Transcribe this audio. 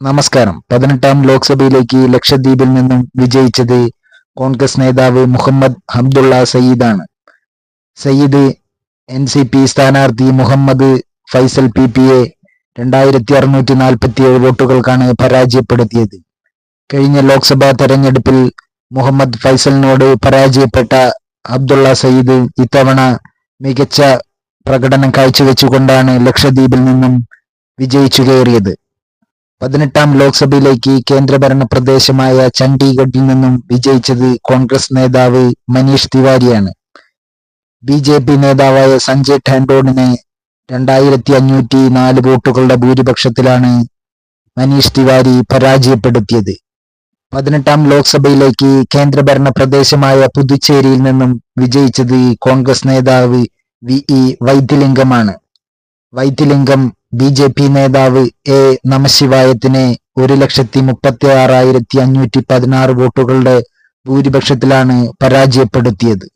നമസ്കാരം. പതിനെട്ടാം ലോക്സഭയിലേക്ക് ലക്ഷദ്വീപിൽ നിന്നും വിജയിച്ചത് കോൺഗ്രസ് നേതാവ് മുഹമ്മദ് അബ്ദുള്ള സയ്യിദാണ്. സയ്യിദ് എൻ സി പി സ്ഥാനാർത്ഥി മുഹമ്മദ് ഫൈസൽ പി പി എ രണ്ടായിരത്തി അറുന്നൂറ്റി നാൽപ്പത്തി ഏഴ് വോട്ടുകൾക്കാണ് പരാജയപ്പെടുത്തിയത്. കഴിഞ്ഞ ലോക്സഭാ തെരഞ്ഞെടുപ്പിൽ മുഹമ്മദ് ഫൈസലിനോട് പരാജയപ്പെട്ട അബ്ദുള്ള സയ്യിദ് ഇത്തവണ മികച്ച പ്രകടനം കാഴ്ചവെച്ചുകൊണ്ടാണ് ലക്ഷദ്വീപിൽ നിന്നും വിജയിച്ചു കയറിയത്. പതിനെട്ടാം ലോക്സഭയിലേക്ക് കേന്ദ്രഭരണ പ്രദേശമായ ചണ്ഡീഗഡിൽ നിന്നും വിജയിച്ചത് കോൺഗ്രസ് നേതാവ് മനീഷ് തിവാരിയാണ്. ബി ജെ പി നേതാവായ സഞ്ജയ് ടാൻഡോണിനെ രണ്ടായിരത്തി അഞ്ഞൂറ്റി നാല് വോട്ടുകളുടെ ഭൂരിപക്ഷത്തിലാണ് മനീഷ് തിവാരി പരാജയപ്പെടുത്തിയത്. പതിനെട്ടാം ലോക്സഭയിലേക്ക് കേന്ദ്രഭരണ പ്രദേശമായ പുതുച്ചേരിയിൽ നിന്നും വിജയിച്ചത് കോൺഗ്രസ് നേതാവ് വി ഇ വൈദ്യലിംഗമാണ്. വൈദ്യലിംഗം ബി ജെ പി നേതാവ് എ നമശിവായത്തിനെ ഒരു ലക്ഷത്തി മുപ്പത്തി ആറായിരത്തി അഞ്ഞൂറ്റി പതിനാറ് വോട്ടുകളുടെ ഭൂരിപക്ഷത്തിലാണ് പരാജയപ്പെടുത്തിയത്.